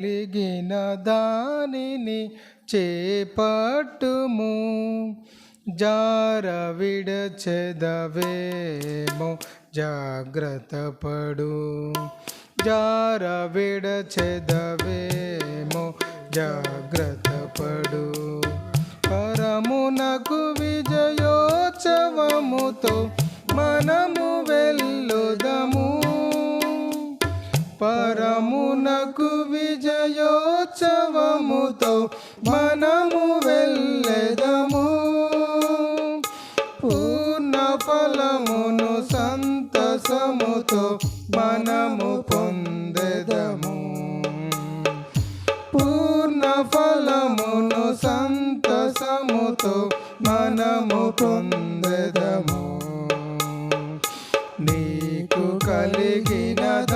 కలిగిన దానిని చేపట్టుము. జార విడచెదవేమో జాగ్రత్త పడు. జార విడచెదవేమో జాగ్రత్త పడు. పరమునకు విజయోత్సవముతో విజయోత్సవముతో మనము వెళ్ళెదము. పూర్ణ ఫలమును సంతసముతో మనము పొందెదము. పూర్ణ ఫలమును సంతసముతో మనము పొందెదము. నీకు కలిగిన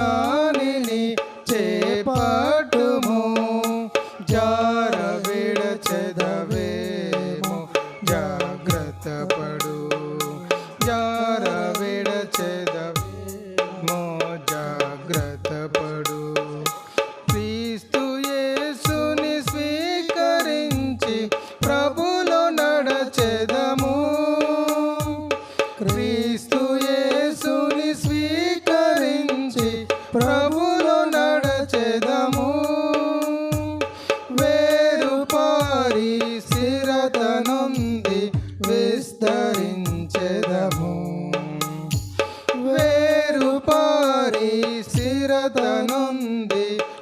విస్తరించెదము వేరు పారి స్థిరత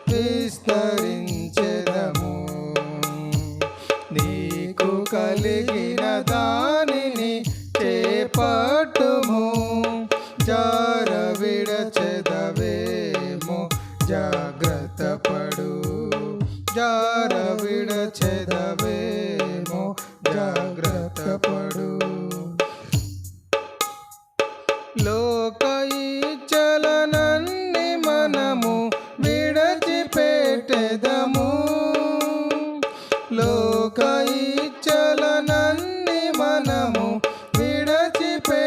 విస్తరించెదము. నీకు కలిగిన దానిని చేపట్టుము. జార విడచెదవేము జా లోక చలనన్ని మనము విడచిపెట్టెదము. లోక చలనన్ని మనము విడచిపెట్టెదము.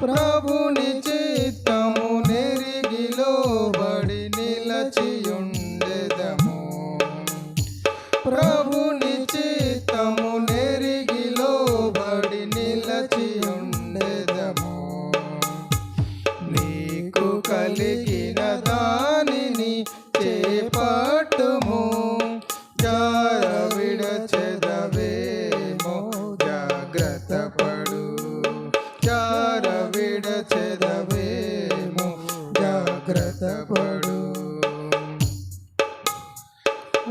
ప్రభుని చిత్తము నెరిగిలో బడి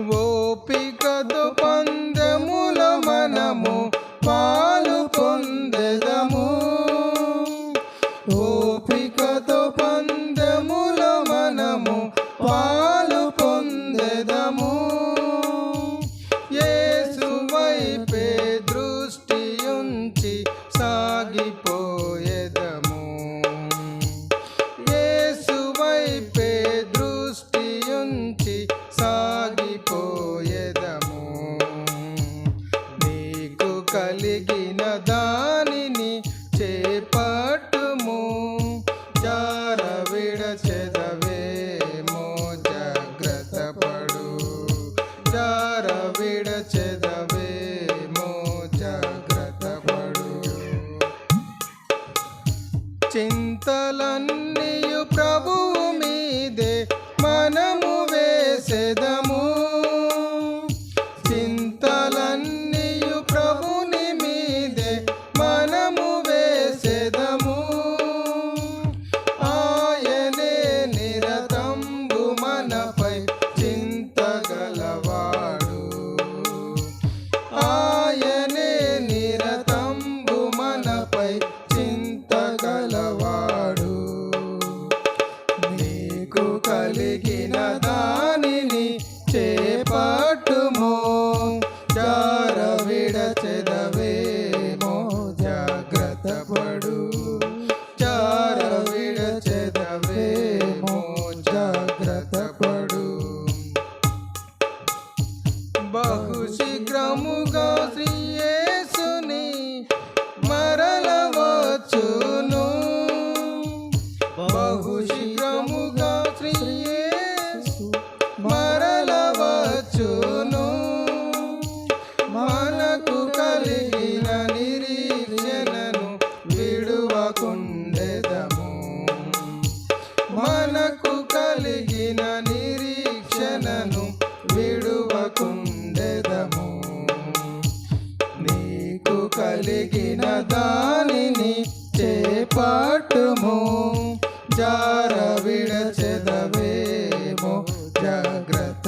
ఓపికతో పందముల మనము పాలు పొందెదము. ఓపికతో పందముల మనము పాలు పొందెదము. ఏసువైపే వైపే దృష్టి ఉంచి సాగిపో కలిగిన దానిని చేపట్టుము. జార విడచెదవేమో జాగ్రత్త పడు. జార విడచెదవేమో జాగ్రత్త పడు. చింతలన్నీయు ప్రభువు మీదే మనము వేసెదము. బహు శీఘ్రముగా శ్రీయేసుని మరలవచ్చును. బహు శీఘ్రముగా శ్రీయేసు మరలవచ్చును. మనకు కలిగిన నిరీక్షణను విడువకుండా. కలిగిన దానిని చేపట్టుము జార విడచెదవేమో జాగ్రత్త